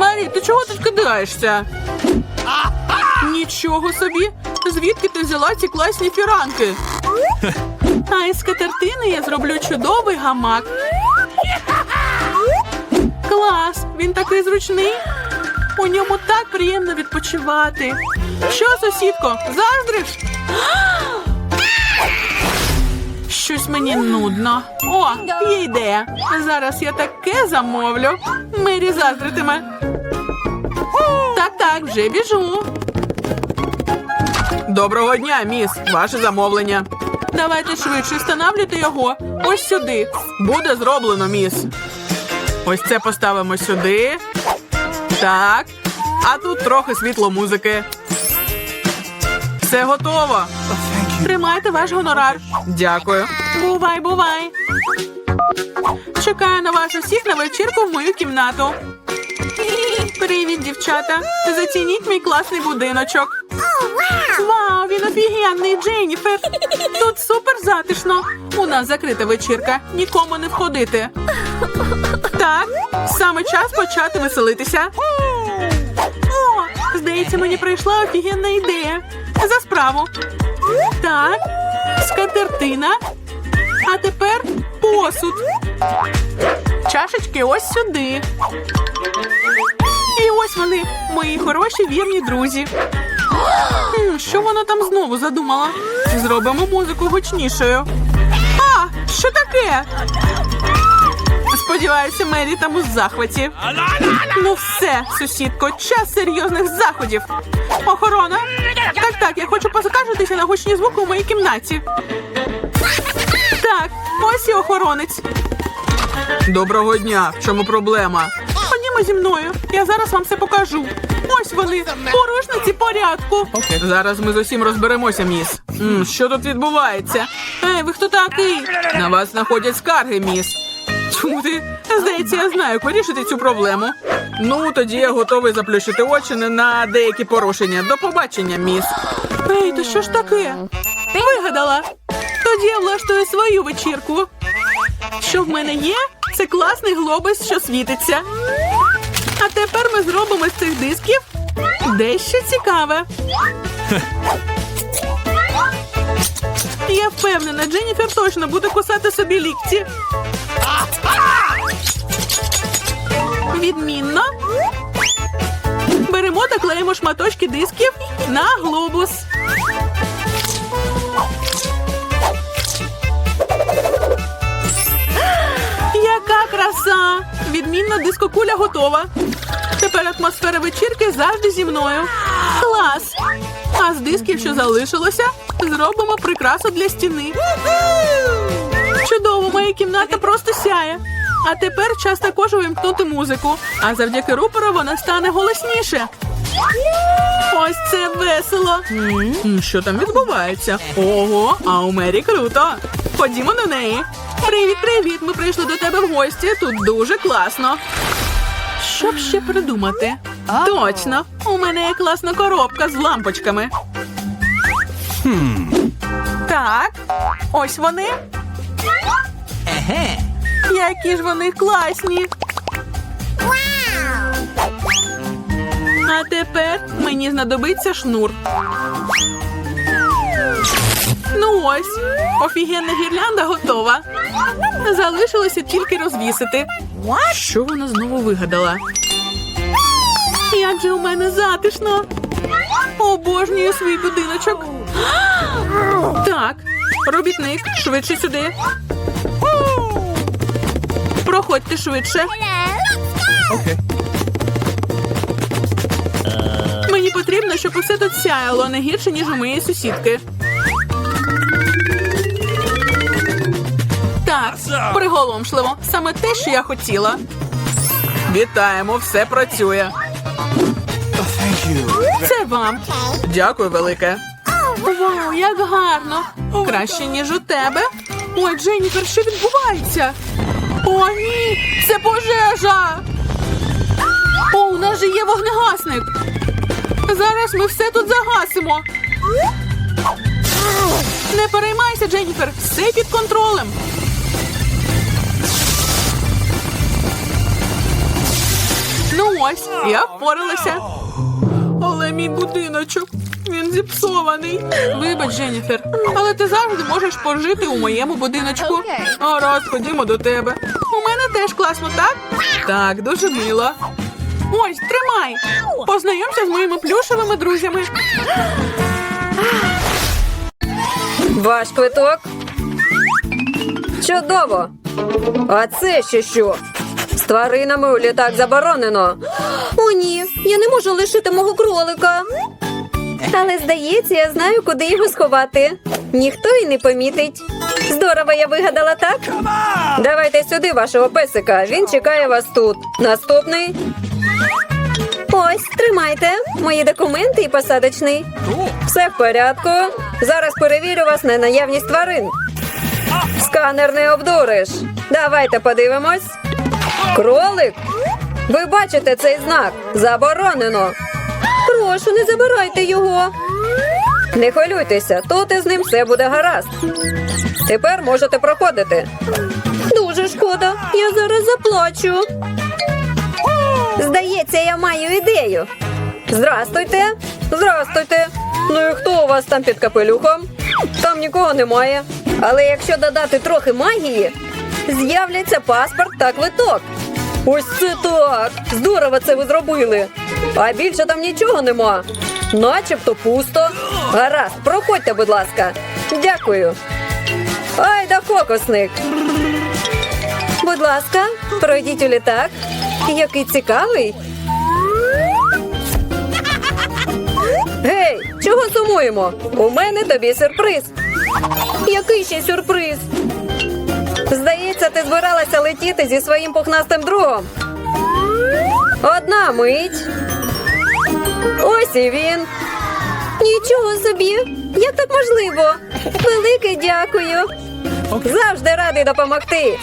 Марі, ти чого тут кидаєшся? Нічого собі. Звідки ти взяла ці класні фіранки? А із скатертини я зроблю чудовий гамак. Клас! Він такий зручний. У ньому так приємно відпочивати. Що, сусідко, заздриш? Щось мені нудно. О, є ідея. Зараз я таке замовлю. Мері заздритиме. Так, так, вже біжу. Доброго дня, міс. Ваше замовлення. Давайте швидше встановлюйте його. Ось сюди. Буде зроблено, міс. Ось це поставимо сюди. Так. А тут трохи світло музики. Все готово. Тримайте ваш гонорар. Дякую. Бувай, бувай. Чекаю на вас усіх на вечірку в мою кімнату. Привіт, дівчата. Зацініть мій класний будиночок. Вау, він офігенний, Дженніфер. Тут супер затишно. У нас закрита вечірка. Нікому не входити. Так, саме час почати веселитися. О, здається, мені прийшла офігенна ідея. За справу. Так, скатертина. А тепер посуд. Чашечки ось сюди. І ось вони, мої хороші вірні друзі. Що вона там знову задумала? Зробимо музику гучнішою. А, що таке? Сподіваюся, Мері там у захваті. Ну все, сусідко, час серйозних заходів. Охорона. Так, так, я хочу поскаржитися на гучні звуки у моїй кімнаті. Так, ось і охоронець. Доброго дня. В чому проблема? Ходімо зі мною. Я зараз вам все покажу. Ось вони, порушниці порядку. Зараз ми з усім розберемося, міс. М, що тут відбувається? Ей, ви хто такий? На вас знаходять скарги, міс. Чому ти? Здається, я знаю, як вирішити цю проблему. Ну, тоді я готовий заплющити очі на деякі порушення. До побачення, міс. Ей, то що ж таке? Вигадала. Тоді я влаштую свою вечірку. Що в мене є? Це класний глобус, що світиться. А тепер ми зробимо з цих дисків дещо цікаве. Я впевнена, Дженніфер точно буде кусати собі лікті. Відмінно. Беремо та клеїмо шматочки дисків на глобус. Яка краса! Відмінна дискокуля готова. Тепер атмосфера вечірки завжди зі мною. Клас! А з дисків, що залишилося, зробимо прикрасу для стіни. Чудово, моя кімната просто сяє. А тепер час також увімкнути музику. А завдяки рупору вона стане голосніше. Ось це весело. Що там відбувається? Ого, а у Мері круто. Ходімо до неї. Привіт, привіт. Ми прийшли до тебе в гості. Тут дуже класно. Що б ще придумати? Точно, у мене є класна коробка з лампочками. Так, ось вони. Еге. Які ж вони класні. А тепер мені знадобиться шнур. Ну ось, офігенна гірлянда готова. Залишилося тільки розвісити. Що вона знову вигадала? Як же у мене затишно. Обожнюю свій будиночок. Так, робітник, швидше сюди. Проходьте швидше. Мені потрібно, щоб усе тут сяяло не гірше, ніж у моєї сусідки. Так, приголомшливо. Саме те, що я хотіла. Вітаємо, все працює. Це вам. Дякую, велике. Вау, як гарно! Краще, ніж у тебе. Ой, Дженніфер, що відбувається? О, ні! Це пожежа! О, у нас же є вогнегасник. Зараз ми все тут загасимо. Не переймайся, Дженніфер, все під контролем. Ну ось, я впоралася. Мій будиночок, він зіпсований. Вибач, Дженніфер, але ти завжди можеш пожити у моєму будиночку. Гаразд, ходімо до тебе. У мене теж класно, так? Так, дуже мило. Ось, тримай. Познайомся з моїми плюшевими друзями. Ваш квиток. Чудово. А це ще що? Тваринами у літак заборонено. О, ні, я не можу лишити мого кролика. Але здається, я знаю, куди його сховати. Ніхто й не помітить. Здорово, я вигадала так. Давайте сюди вашого песика. Він чекає вас тут. Наступний. Ось, тримайте мої документи і посадочний. Все в порядку. Зараз перевірю вас на наявність тварин. Сканер не обдуриш. Давайте подивимось. Кролик. Ви бачите цей знак? Заборонено. Прошу, не забирайте його. Не хвилюйтеся, тут із ним все буде гаразд. Тепер можете проходити. Дуже шкода, я зараз заплачу. Здається, я маю ідею. Здрастуйте. Здрастуйте. Ну і хто у вас там під капелюхом? Там нікого немає. Але якщо додати трохи магії, з'являться паспорт та квиток. Ось це так! Здорово це ви зробили. А більше там нічого нема. Начебто пусто. Гаразд, проходьте, будь ласка. Дякую. Ай да фокусник. Будь ласка, пройдіть у літак. Який цікавий. Гей, чого сумуємо? У мене тобі сюрприз. Який ще сюрприз? Здається, ти збиралася летіти зі своїм пухнастим другом. Одна мить. Ось і він. Нічого собі. Як так можливо? Велике дякую. Завжди радий допомогти.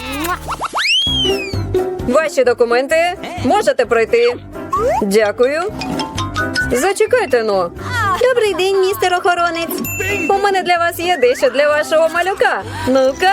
Ваші документи можете пройти. Дякую. Зачекайте но. Добрий день, містер охоронець. У мене для вас є дещо для вашого малюка. Ну-ка.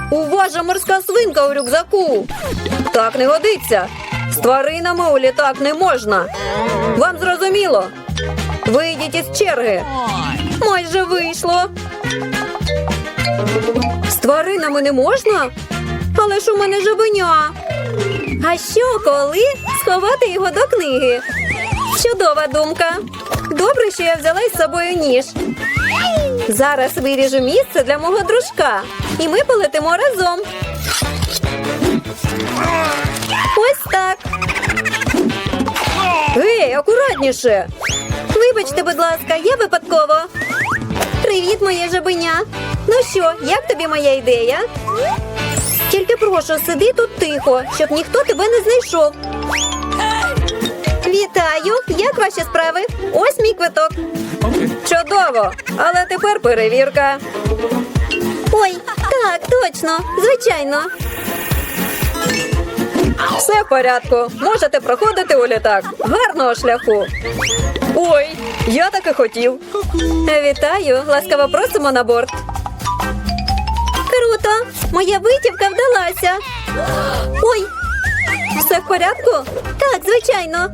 У вас же морська свинка у рюкзаку. Так не годиться. З тваринами у літак не можна. Вам зрозуміло? Вийдіть із черги. Майже вийшло. З тваринами не можна? Але ж у мене жабеня. А що, коли сховати його до книги? Чудова думка. Добре, що я взяла із собою ніж. Зараз виріжу місце для мого дружка, і ми полетимо разом. Ось так. Гей, акуратніше. Вибачте, будь ласка, я випадково. Привіт, моє жабеня. Ну що, як тобі моя ідея? Тільки прошу, сиди тут тихо, щоб ніхто тебе не знайшов. Вітаю! Як ваші справи? Ось мій квиток. Чудово! Але тепер перевірка. Ой, так, точно, звичайно. Все в порядку. Можете проходити у літак. Гарного шляху. Ой, я так і хотів. Вітаю! Ласкаво просимо на борт. Круто! Моя витівка вдалася. Ой, все в порядку? Так, звичайно.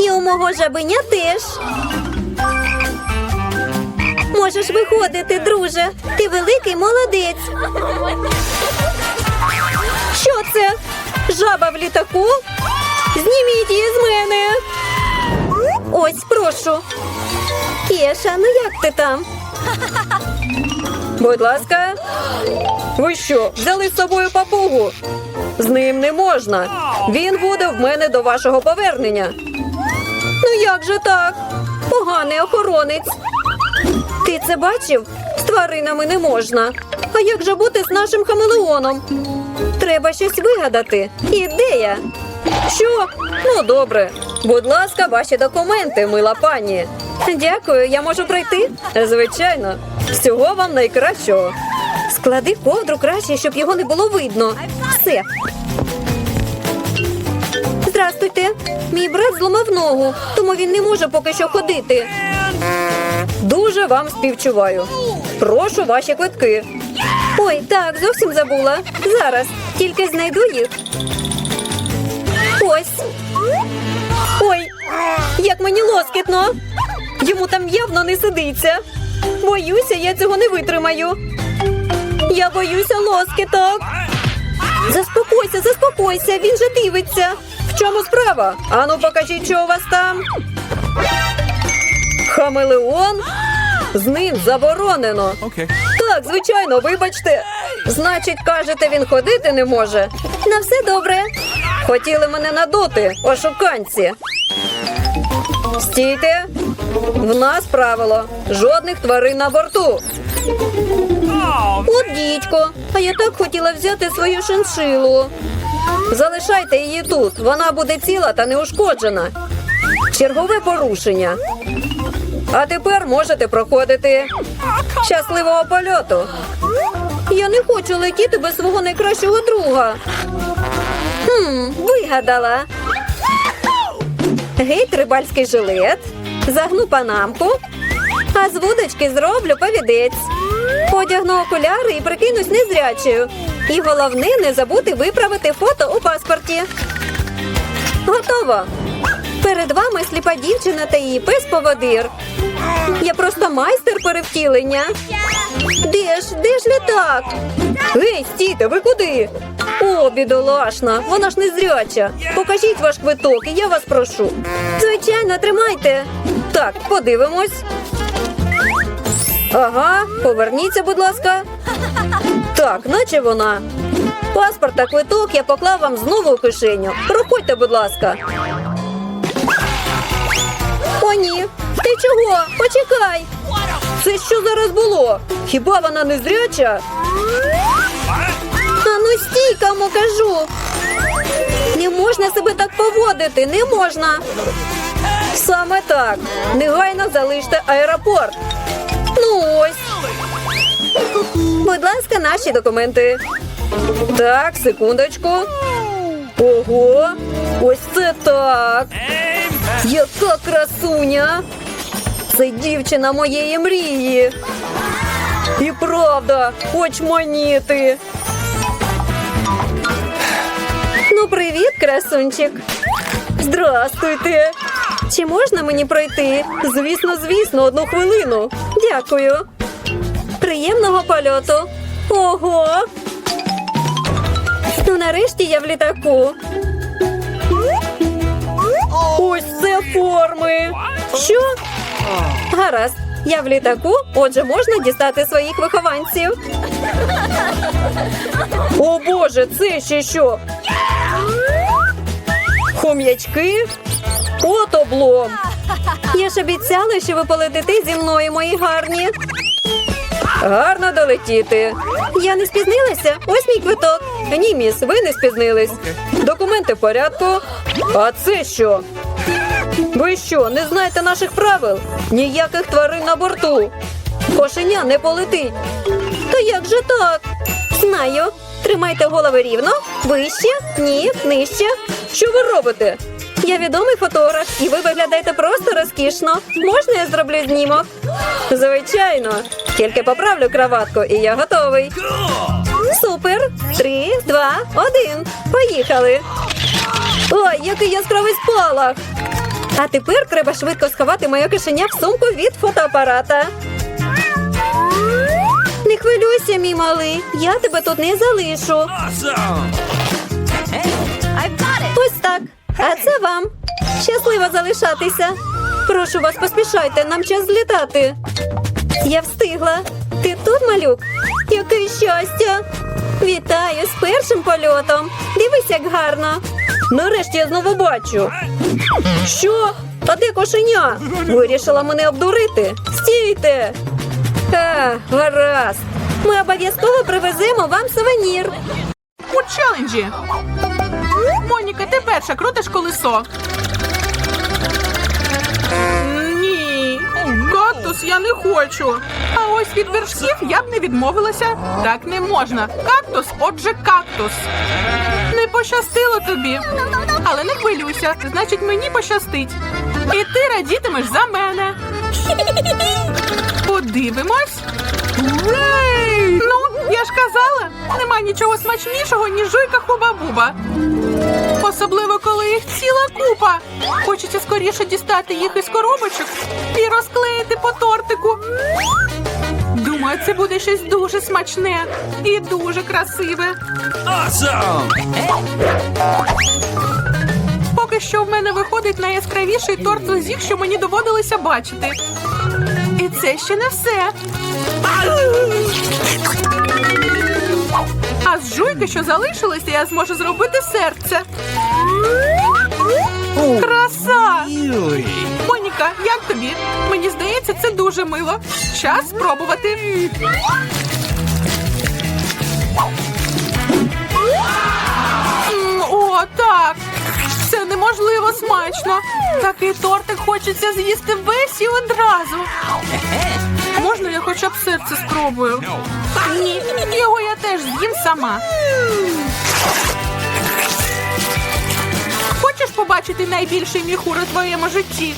І у мого жабеня теж. Можеш виходити, друже. Ти великий молодець. Що це? Жаба в літаку? Зніміть її з мене. Ось, прошу. Кеша, ну як ти там? Будь ласка. Ви що, взяли з собою папугу? З ним не можна. Він буде в мене до вашого повернення. Ну як же так? Поганий охоронець. Ти це бачив? З тваринами не можна. А як же бути з нашим хамелеоном? Треба щось вигадати. Ідея. Що? Ну добре. Будь ласка, ваші документи, мила пані. Дякую, я можу пройти? Звичайно. Всього вам найкращого. Склади ковдру краще, щоб його не було видно. Все. Здрастуйте. Мій брат зламав ногу, тому він не може поки що ходити. Дуже вам співчуваю. Прошу ваші квитки. Ой, так, зовсім забула. Зараз тільки знайду їх. Ось. Ой, як мені лоскітно. Йому там явно не сидиться. Боюся, я цього не витримаю. Я боюся лоскіток. Заспокойся, заспокойся, він же дивиться. В чому справа? Ану, покажіть, що у вас там. Хамелеон? З ним заборонено. Okay. Так, звичайно, вибачте. Значить, кажете, він ходити не може. На все добре. Хотіли мене надути, ошуканці. Стійте. В нас правило. Жодних тварин на борту. От дідько. А я так хотіла взяти свою шиншилу. Залишайте її тут. Вона буде ціла та неушкоджена. Чергове порушення. А тепер можете проходити. Щасливого польоту. Я не хочу летіти без свого найкращого друга. Хм, вигадала. Геть рибальський жилет. Загну панамку. А з вудочки зроблю повідець. Одягну окуляри і прикинусь незрячою. І головне не забути виправити фото у паспорті. Готово. Перед вами сліпа дівчина та її пес-поводир. Я просто майстер перевтілення. Де ж, де ж літак? Гей, стійте, ви куди? О, бідолашна, вона ж не зряча. Покажіть ваш квиток, і я вас прошу. Звичайно, тримайте. Так, подивимось. Ага, поверніться, будь ласка. Так, наче вона. Паспорт та квиток я поклав вам знову у кишеню. Проходьте, будь ласка. Ні. Ти чого? Почекай. Це що зараз було? Хіба вона не зряча? А ну стій, кому кажу. Не можна себе так поводити, не можна. Саме так. Негайно залиште аеропорт. Ну ось. Будь ласка, наші документи. Так, секундочку. Ого, ось це так. Яка красуня! Це дівчина моєї мрії. І правда, хоч маніти. Ну, привіт, красунчик. Здрастуйте. Чи можна мені пройти? Звісно, звісно, одну хвилину. Дякую. Приємного польоту. Ого. Ну, нарешті я в літаку. Ось це форми. Що? Гаразд. Я в літаку, отже, можна дістати своїх вихованців. О Боже, це ще що? Хом'ячки? От облом. Я ж обіцяла, що ви полетите зі мною, мої гарні. Гарно долетіти. Я не спізнилася. Ось мій квиток. Ні, міс, ви не спізнились. Документи в порядку. А це що? Ви що, не знаєте наших правил? Ніяких тварин на борту. Кошеня не полетить. Та як же так? Знаю. Тримайте голови рівно, вище, ні, нижче. Що ви робите? Я відомий фотограф, і ви виглядаєте просто розкішно. Можна я зроблю знімок? Звичайно. Тільки поправлю краватку, і я готовий. Супер! Три, два, один. Поїхали. Ой, який яскравий спалах! А тепер треба швидко сховати моє кишеня в сумку від фотоапарата. Не хвилюйся, мій малий. Я тебе тут не залишу. Ось так. А це вам. Щасливо залишатися. Прошу вас, поспішайте, нам час злітати. Я встигла. Тут, малюк? Яке щастя! Вітаю з першим польотом. Дивись, як гарно. Нарешті я знову бачу. Що? А де кошеня? Вирішила мене обдурити. Стійте. А, гаразд. Ми обов'язково привеземо вам сувенір. У челенджі. Моніка, ти перша крутиш колесо. Ні, я не хочу. А ось від вершків я б не відмовилася. Так не можна. Кактус, отже, кактус. Не пощастило тобі. Але не хвилюйся, значить мені пощастить. І ти радітимеш за мене. Подивимось. Ну, я ж казала, нема нічого смачнішого, ніж жуйка хуба-буба. Особливо, коли їх ціла купа. Хочеться скоріше дістати їх із коробочок і розклеїти по тортику. Думаю, це буде щось дуже смачне і дуже красиве. Awesome! Поки що в мене виходить найяскравіший торт з усіх, що мені доводилося бачити. І це ще не все. А з жуйки, що залишилося, я зможу зробити серце. Краса! Моніка, як тобі? Мені здається, це дуже мило. Час спробувати. О, так. Це неможливо смачно. Такий тортик хочеться з'їсти весь і одразу. Можна я хоча б серце спробую? Ні, його я теж з'їм сама. Хочеш побачити найбільший міхур у твоєму житті?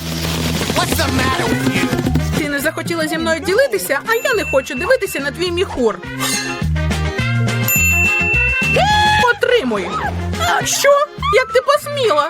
Ти не захотіла зі мною ділитися, а я не хочу дивитися на твій міхур. Отримуй. Що? Як ти посміла?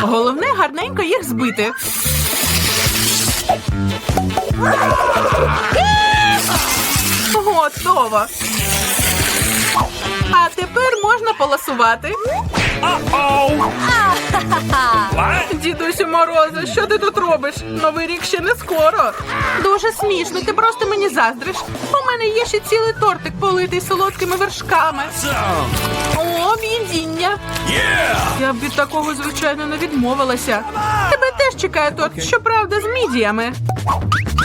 Головне гарненько їх збити. Готово. А тепер можна полосувати. Uh-oh. Дідусю Мороза, що ти тут робиш? Новий рік ще не скоро. Дуже смішно, ти просто мені заздриш. У мене є ще цілий тортик, политий солодкими вершками. О, об'їдіння. Yeah. Я б від такого, звичайно, не відмовилася. Тебе теж чекає торт, щоправда, з мідіями.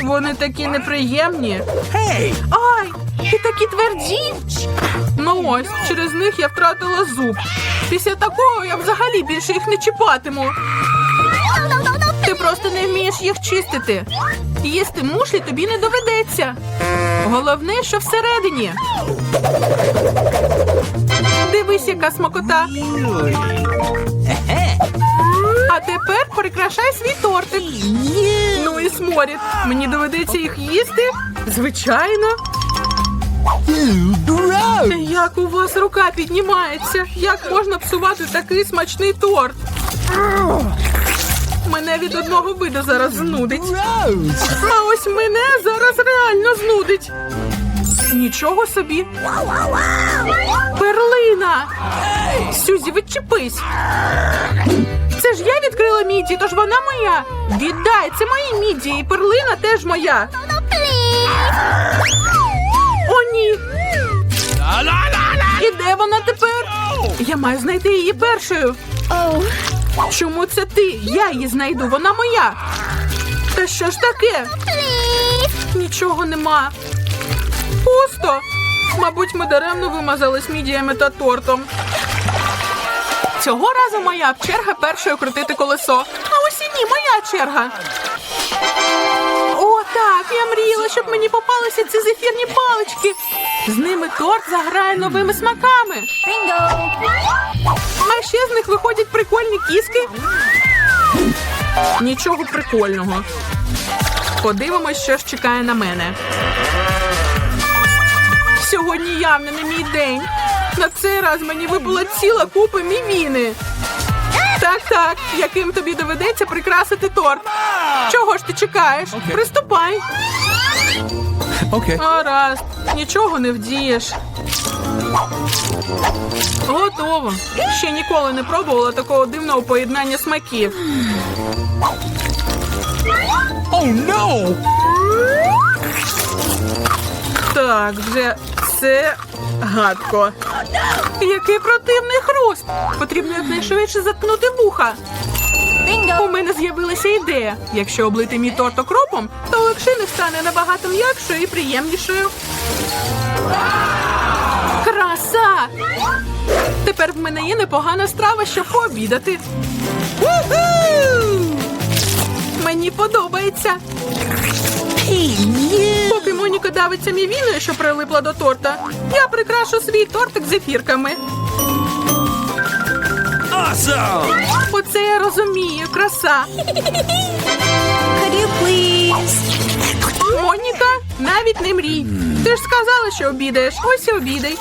Вони такі неприємні. Гей! Ай, і такі тверді. Ну ось, через них я втратила зуб. Після такого я взагалі більше їх не чіпатиму. Просто не вмієш їх чистити. Їсти мушлі тобі не доведеться. Головне, що всередині. Дивись, яка смакота. А тепер прикрашай свій тортик. Ну і сморід. Мені доведеться їх їсти? Звичайно. Як у вас рука піднімається? Як можна псувати такий смачний торт? Мене від одного виду зараз знудить. А ось мене зараз реально знудить. Нічого собі. Перлина! Сюзі, відчепись. Це ж я відкрила міді, тож вона моя. Віддай, це мої міді, і перлина теж моя. О, ні. І де вона тепер? Я маю знайти її першою. Чому це ти? Я її знайду, вона моя. Та що ж таке? Нічого нема. Пусто. Мабуть, ми даремно вимазались мідіями та тортом. Цього разу моя черга першою крутити колесо. А ось і ні, моя черга. Так, я мріяла, щоб мені попалися ці зефірні палички. З ними торт заграє новими смаками. А ще з них виходять прикольні кіски. Нічого прикольного. Подивимось, що ж чекає на мене. Сьогодні явно не мій день. На цей раз мені випала ціла купа мівіни. Так, так, яким тобі доведеться прикрасити торт. Чого ж ти чекаєш? Приступай. Okay. Гаразд, нічого не вдієш. Готово. Ще ніколи не пробувала такого дивного поєднання смаків. Oh no. Так, вже це гадко. Який противний хруст. Потрібно якнайшвидше заткнути вуха. У мене з'явилася ідея. Якщо облити мій торт окропом, то легшина стане набагато м'якшою і приємнішою. Краса! Тепер в мене є непогана страва, щоб пообідати. Мені подобається. Поки Моніка давиться мівіною, що прилипла до торта, я прикрашу свій тортик зефірками. Awesome! Оце я розумію, краса. Моніка, навіть не мрій. Ти ж сказала, що обідаєш. Ось і обідай.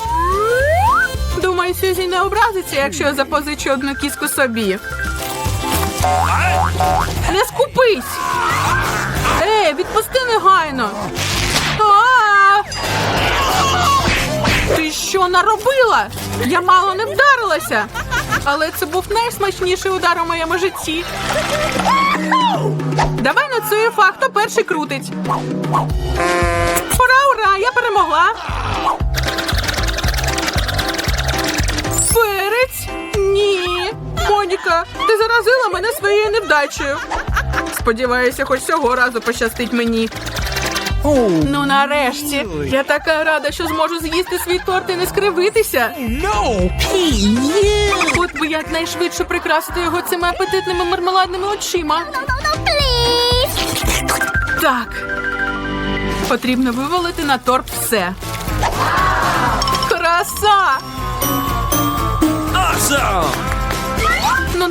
Думаю, Сюзі не образиться, якщо я запозичу одну кіску собі. Не скупись! Ей, відпусти негайно. Ти що наробила? Я мало не вдарилася. Але це був найсмачніший удар у моєму житті. Давай на цю ефа, перший крутить. Ура, ура! Я перемогла. Моніка, ти заразила мене своєю невдачею. Сподіваюся, хоч цього разу пощастить мені. Ну, нарешті. Я така рада, що зможу з'їсти свій торт і не скривитися. No! От би якнайшвидше прикрасити його цими апетитними мармеладними очима. Так. Потрібно вивалити на торт все. Краса! Awesome!